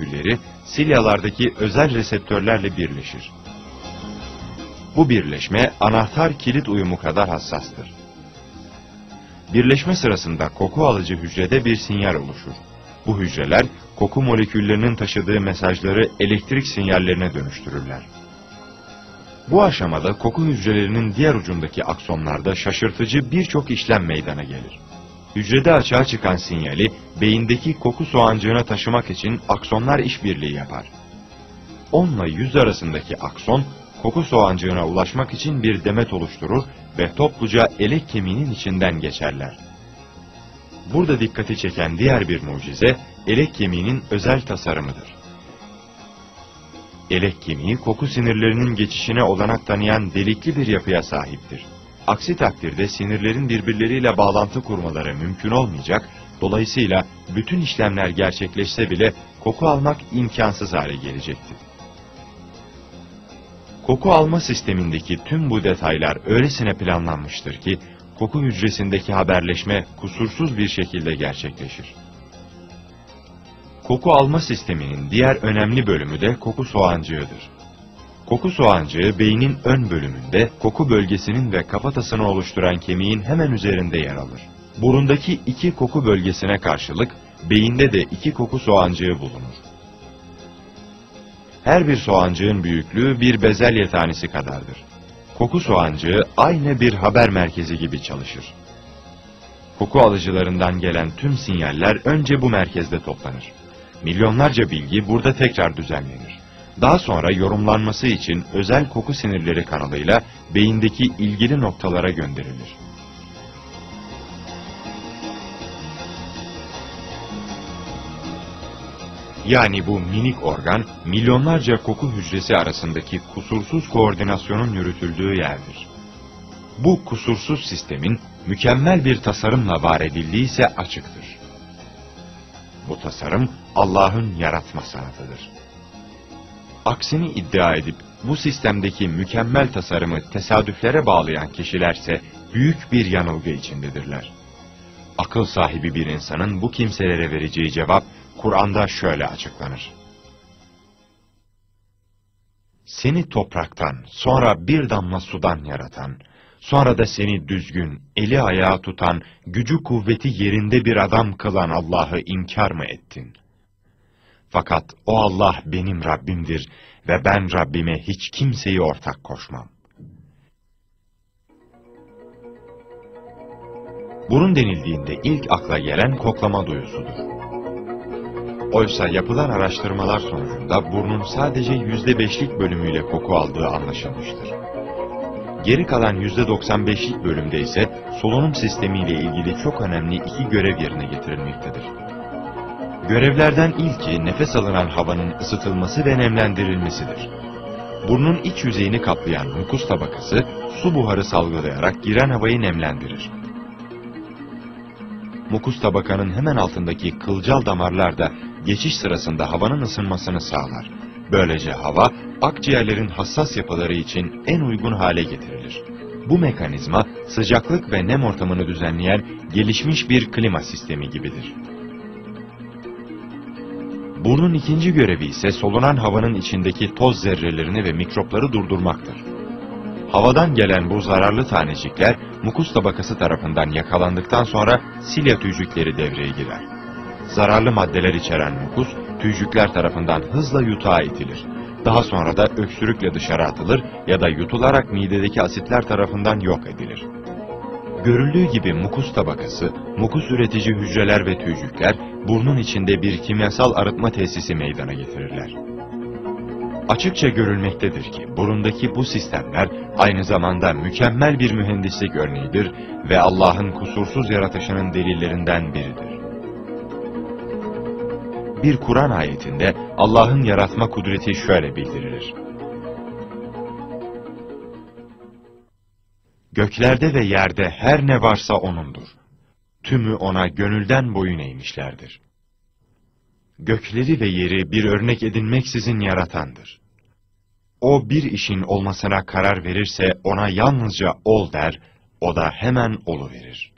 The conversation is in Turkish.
molekülleri silyalardaki özel reseptörlerle birleşir. Bu birleşme anahtar kilit uyumu kadar hassastır. Birleşme sırasında koku alıcı hücrede bir sinyal oluşur. Bu hücreler koku moleküllerinin taşıdığı mesajları elektrik sinyallerine dönüştürürler. Bu aşamada koku hücrelerinin diğer ucundaki aksonlarda şaşırtıcı birçok işlem meydana gelir. Hücrede açığa çıkan sinyali beyindeki koku soğancığına taşımak için aksonlar işbirliği yapar. 10 ile 100 arasındaki akson koku soğancığına ulaşmak için bir demet oluşturur ve topluca elek kemiğinin içinden geçerler. Burada dikkati çeken diğer bir mucize elek kemiğinin özel tasarımıdır. Elek kemiği koku sinirlerinin geçişine olanak tanıyan delikli bir yapıya sahiptir. Aksi takdirde sinirlerin birbirleriyle bağlantı kurmaları mümkün olmayacak, dolayısıyla bütün işlemler gerçekleşse bile koku almak imkansız hale gelecektir. Koku alma sistemindeki tüm bu detaylar öylesine planlanmıştır ki, koku hücresindeki haberleşme kusursuz bir şekilde gerçekleşir. Koku alma sisteminin diğer önemli bölümü de koku soğancığıdır. Koku soğancığı beynin ön bölümünde, koku bölgesinin ve kafatasını oluşturan kemiğin hemen üzerinde yer alır. Burundaki iki koku bölgesine karşılık, beyinde de iki koku soğancığı bulunur. Her bir soğancığın büyüklüğü bir bezelye tanesi kadardır. Koku soğancığı aynı bir haber merkezi gibi çalışır. Koku alıcılarından gelen tüm sinyaller önce bu merkezde toplanır. Milyonlarca bilgi burada tekrar düzenlenir. Daha sonra yorumlanması için özel koku sinirleri kanalıyla beyindeki ilgili noktalara gönderilir. Yani bu minik organ, milyonlarca koku hücresi arasındaki kusursuz koordinasyonun yürütüldüğü yerdir. Bu kusursuz sistemin mükemmel bir tasarımla var edildiği ise açıktır. Bu tasarım Allah'ın yaratma sanatıdır. Aksini iddia edip bu sistemdeki mükemmel tasarımı tesadüflere bağlayan kişilerse büyük bir yanılgı içindedirler. Akıl sahibi bir insanın bu kimselere vereceği cevap Kur'an'da şöyle açıklanır. Seni topraktan, sonra bir damla sudan yaratan, sonra da seni düzgün, eli ayağı tutan, gücü kuvveti yerinde bir adam kılan Allah'ı inkar mı ettin? Fakat o Allah benim Rabbimdir ve ben Rabbime hiç kimseyi ortak koşmam. Burun denildiğinde ilk akla gelen koklama duyusudur. Oysa yapılan araştırmalar sonucunda burnun sadece yüzde beşlik bölümüyle koku aldığı anlaşılmıştır. Geri kalan yüzde doksan beşlik bölümde ise solunum sistemiyle ilgili çok önemli iki görev yerine getirilmektedir. Görevlerden ilki nefes alınan havanın ısıtılması ve nemlendirilmesidir. Burnun iç yüzeyini kaplayan mukus tabakası su buharı salgılayarak giren havayı nemlendirir. Mukus tabakanın hemen altındaki kılcal damarlar da geçiş sırasında havanın ısınmasını sağlar. Böylece hava akciğerlerin hassas yapıları için en uygun hale getirilir. Bu mekanizma sıcaklık ve nem ortamını düzenleyen gelişmiş bir klima sistemi gibidir. Burnun ikinci görevi ise solunan havanın içindeki toz zerrelerini ve mikropları durdurmaktır. Havadan gelen bu zararlı tanecikler mukus tabakası tarafından yakalandıktan sonra silya tüycükleri devreye girer. Zararlı maddeler içeren mukus tüycükler tarafından hızla yutağa itilir. Daha sonra da öksürükle dışarı atılır ya da yutularak midedeki asitler tarafından yok edilir. Görüldüğü gibi mukus tabakası, mukus üretici hücreler ve tüycükler burnun içinde bir kimyasal arıtma tesisi meydana getirirler. Açıkça görülmektedir ki burundaki bu sistemler aynı zamanda mükemmel bir mühendislik örneğidir ve Allah'ın kusursuz yaratışının delillerinden biridir. Bir Kur'an ayetinde Allah'ın yaratma kudreti şöyle bildirilir. Göklerde ve yerde her ne varsa O'nundur. Tümü O'na gönülden boyun eğmişlerdir. Gökleri ve yeri bir örnek edinmeksizin yaratandır. O bir işin olmasına karar verirse ona yalnızca ol der, o da hemen olu verir.